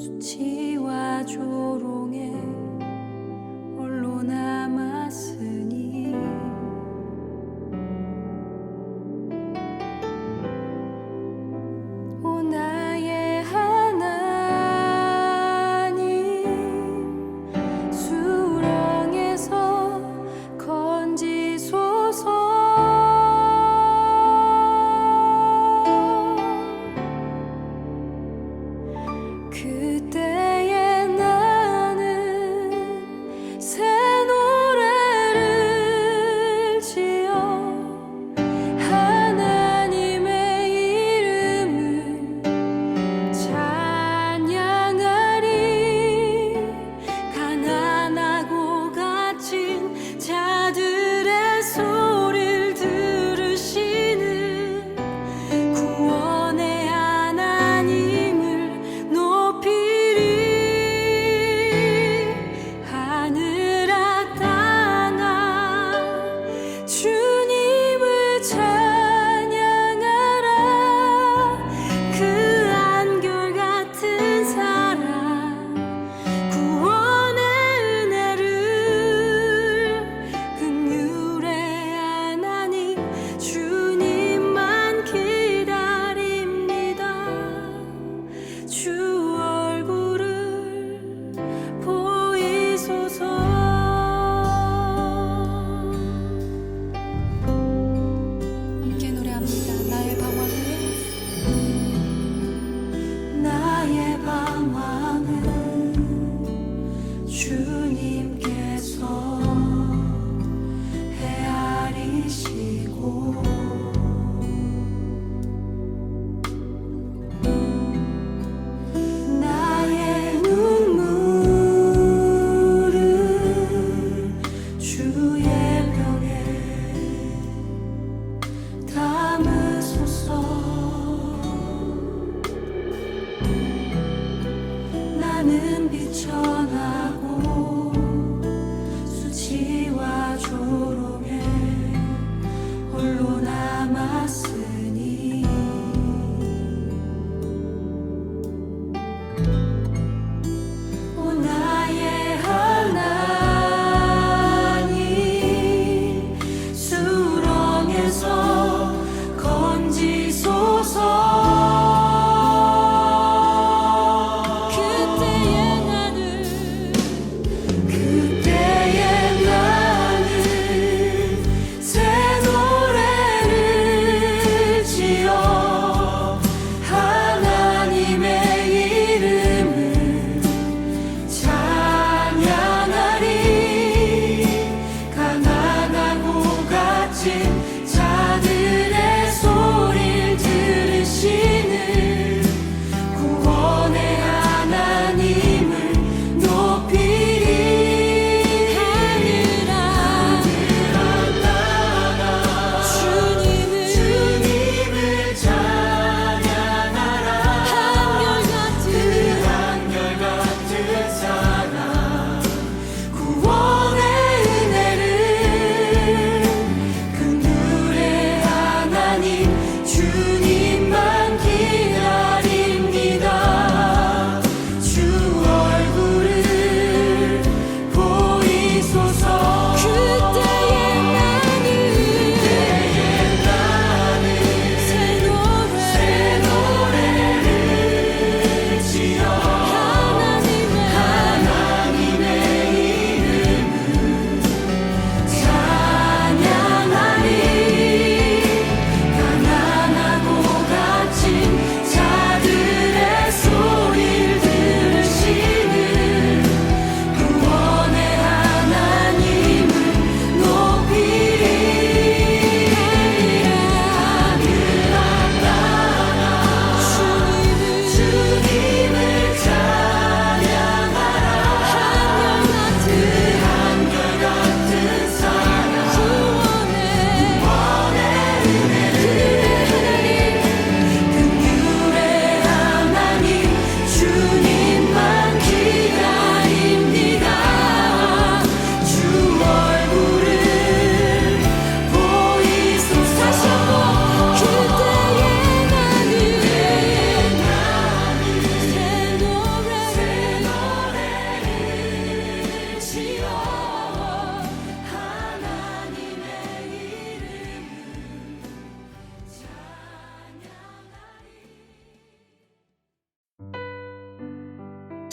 수치와 조롱에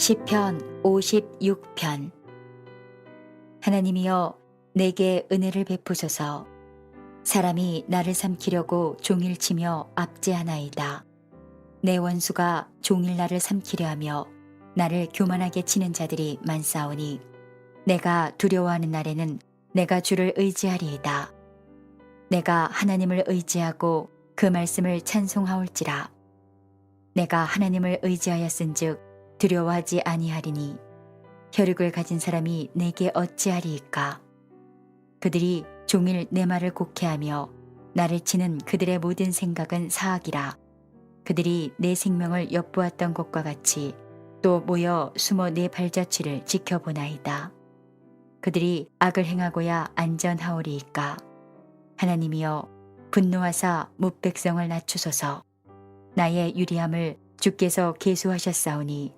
시편 56편. 하나님이여 내게 은혜를 베푸소서. 사람이 나를 삼키려고 종일 치며 압제하나이다. 내 원수가 종일 나를 삼키려 하며 나를 교만하게 치는 자들이 많사오니 내가 두려워하는 날에는 내가 주를 의지하리이다. 내가 하나님을 의지하고 그 말씀을 찬송하올지라. 내가 하나님을 의지하였은즉 두려워하지 아니하리니 혈육을 가진 사람이 내게 어찌하리이까? 그들이 종일 내 말을 곡해하며 나를 치는 그들의 모든 생각은 사악이라. 그들이 내 생명을 엿보았던 것과 같이 또 모여 숨어 내 발자취를 지켜보나이다. 그들이 악을 행하고야 안전하오리이까? 하나님이여 분노하사 무백성을 낮추소서. 나의 유리함을 주께서 계수하셨사오니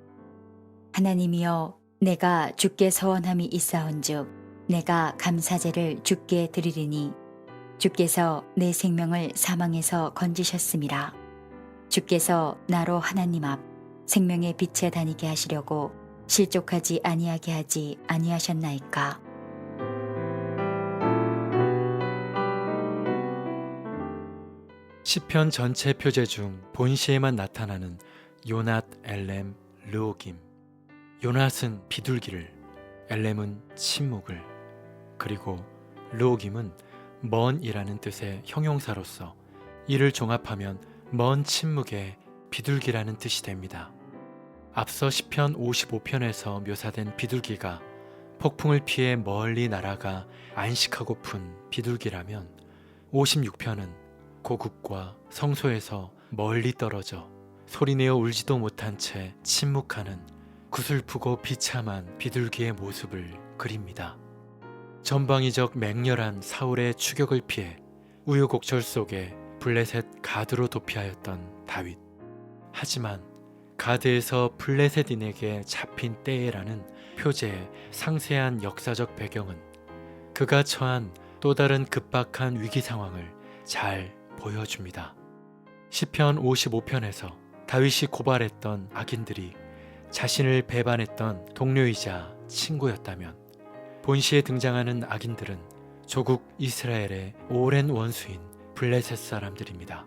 하나님이여 내가 주께 서원함이 있사온즉 내가 감사제를 주께 드리리니 주께서 내 생명을 사망에서 건지셨음이라 주께서 나로 하나님 앞 생명의 빛에 다니게 하시려고 실족하지 아니하게 하지 아니하셨나이까 시편 전체 표제 중 본시에만 나타나는 요낫, 엘렘, 르오김. 요낫은 비둘기를, 엘렘은 침묵을, 그리고 르오김은 먼이라는 뜻의 형용사로서 이를 종합하면 먼 침묵의 비둘기라는 뜻이 됩니다. 앞서 시편 55편에서 묘사된 비둘기가 폭풍을 피해 멀리 날아가 안식하고픈 비둘기라면 56편은 고국과 성소에서 멀리 떨어져 소리내어 울지도 못한 채 침묵하는 구슬프고 비참한 비둘기의 모습을 그립니다. 전방위적 맹렬한 사울의 추격을 피해 우여곡절 속에 블레셋 가드로 도피하였던 다윗. 하지만 가드에서 블레셋인에게 잡힌 때에라는 표제의 상세한 역사적 배경은 그가 처한 또 다른 급박한 위기 상황을 잘 보여줍니다. 시편 55편에서 다윗이 고발했던 악인들이 자신을 배반했던 동료이자 친구였다면 본시에 등장하는 악인들은 조국 이스라엘의 오랜 원수인 블레셋 사람들입니다.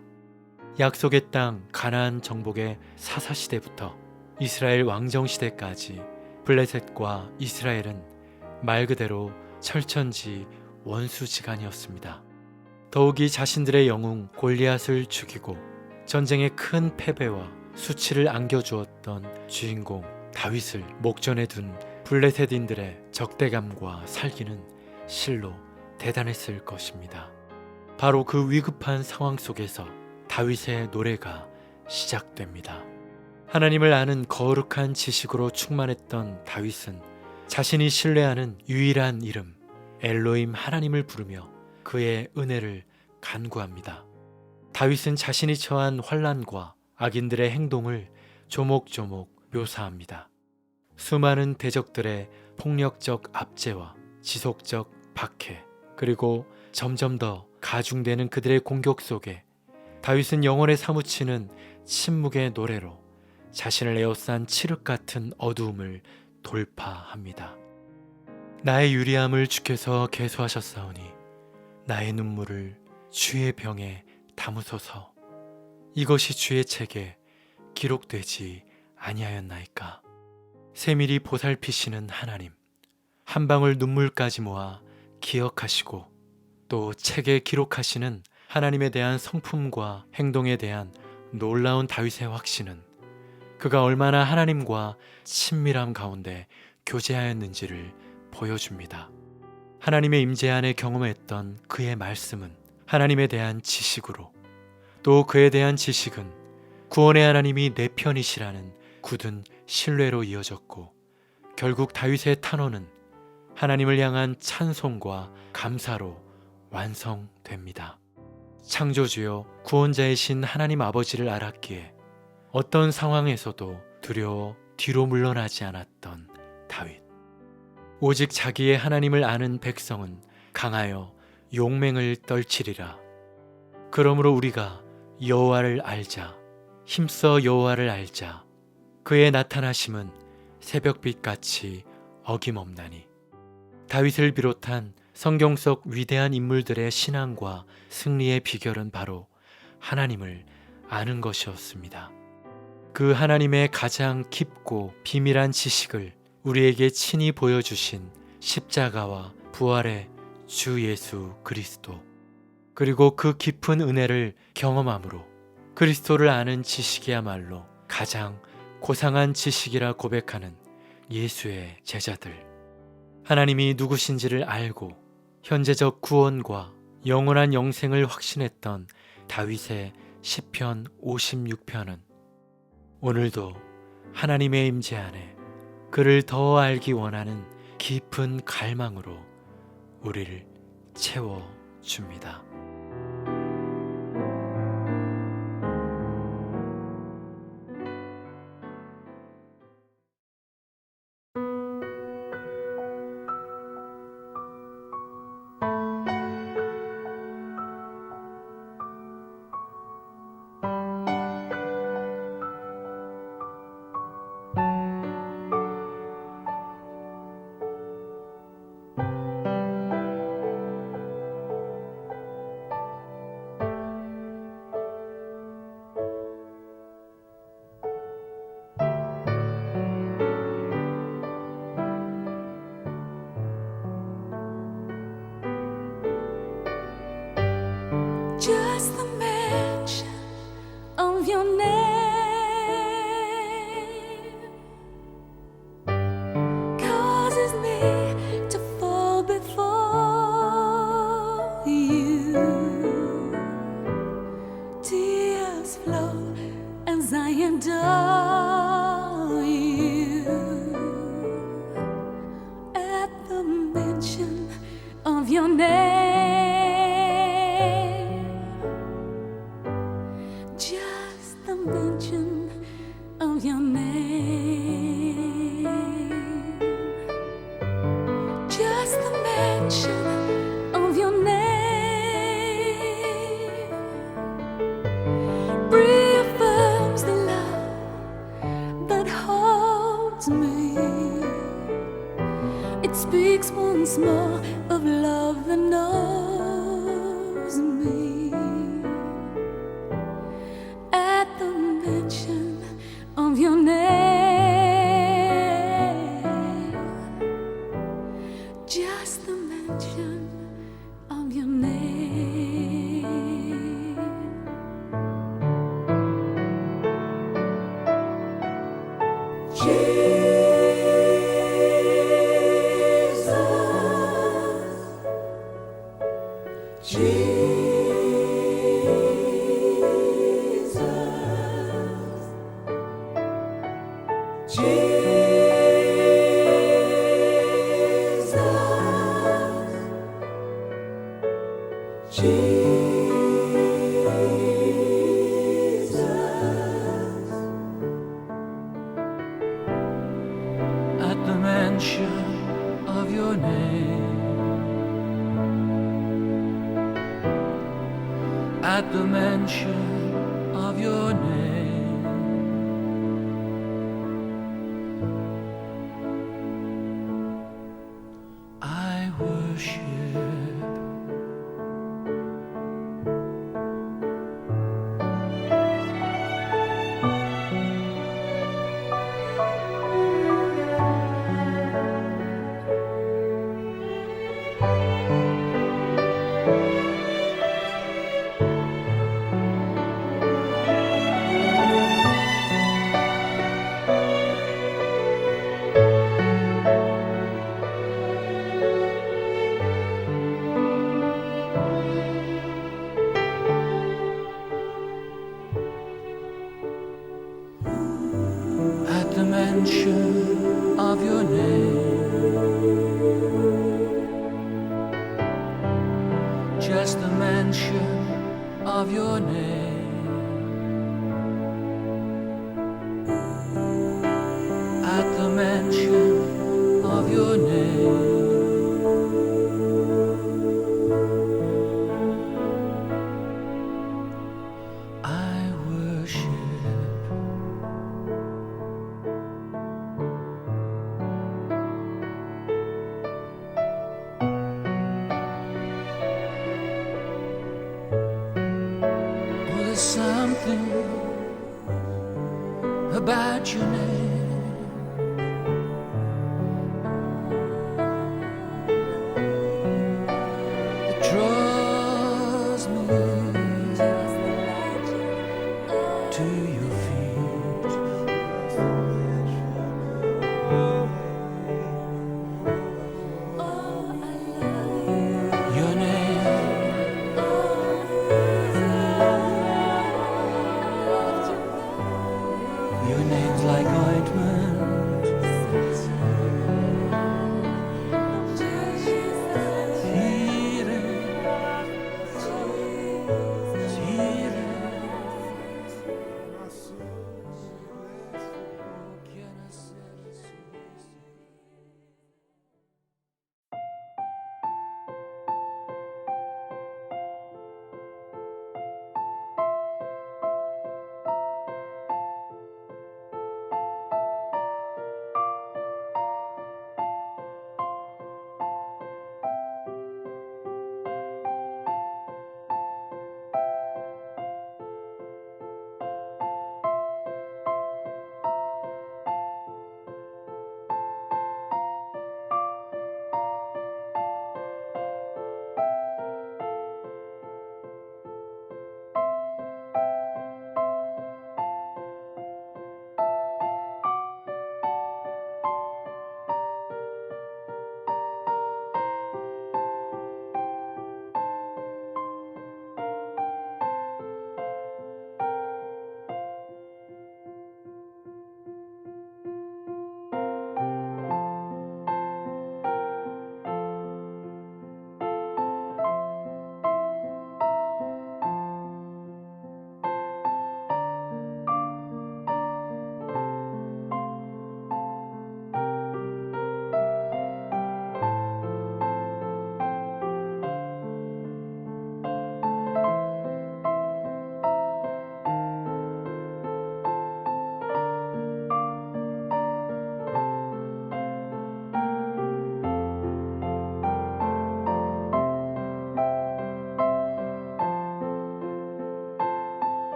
약속의 땅 가나안 정복의 사사 시대부터 이스라엘 왕정 시대까지 블레셋과 이스라엘은 말 그대로 철천지 원수지간이었습니다. 더욱이 자신들의 영웅 골리앗을 죽이고 전쟁의 큰 패배와 수치를 안겨주었던 주인공 다윗을 목전에 둔 블레셋인들의 적대감과 살기는 실로 대단했을 것입니다. 바로 그 위급한 상황 속에서 다윗의 노래가 시작됩니다. 하나님을 아는 거룩한 지식으로 충만했던 다윗은 자신이 신뢰하는 유일한 이름 엘로임 하나님을 부르며 그의 은혜를 간구합니다. 다윗은 자신이 처한 환란과 악인들의 행동을 조목조목 묘사합니다. 수많은 대적들의 폭력적 압제와 지속적 박해, 그리고 점점 더 가중되는 그들의 공격 속에 다윗은 영혼에 사무치는 침묵의 노래로 자신을 에워싼 칠흑 같은 어두움을 돌파합니다. 나의 유리함을 주께서 계수하셨사오니 나의 눈물을 주의 병에 담으소서. 이것이 주의 책에 기록되지 아니하였나이까. 세밀히 보살피시는 하나님, 한 방울 눈물까지 모아 기억하시고 또 책에 기록하시는 하나님에 대한 성품과 행동에 대한 놀라운 다윗의 확신은 그가 얼마나 하나님과 친밀함 가운데 교제하였는지를 보여줍니다. 하나님의 임재 안에 경험했던 그의 말씀은 하나님에 대한 지식으로 또 그에 대한 지식은 구원의 하나님이 내 편이시라는 굳은 신뢰로 이어졌고 결국 다윗의 탄원은 하나님을 향한 찬송과 감사로 완성됩니다. 창조주여 구원자이신 하나님 아버지를 알았기에 어떤 상황에서도 두려워 뒤로 물러나지 않았던 다윗. 오직 자기의 하나님을 아는 백성은 강하여 용맹을 떨치리라. 그러므로 우리가 여호와를 알자. 힘써 여호와를 알자. 그의 나타나심은 새벽빛 같이 어김없나니. 다윗을 비롯한 성경 속 위대한 인물들의 신앙과 승리의 비결은 바로 하나님을 아는 것이었습니다. 그 하나님의 가장 깊고 비밀한 지식을 우리에게 친히 보여주신 십자가와 부활의 주 예수 그리스도 그리고 그 깊은 은혜를 경험함으로 그리스도를 아는 지식이야말로 가장 고상한 지식이라 고백하는 예수의 제자들. 하나님이 누구신지를 알고 현재적 구원과 영원한 영생을 확신했던 다윗의 시편 56편은 오늘도 하나님의 임재 안에 그를 더 알기 원하는 깊은 갈망으로 우리를 채워 줍니다. Your name mention of your name. Just the mention of your name. Something about your name.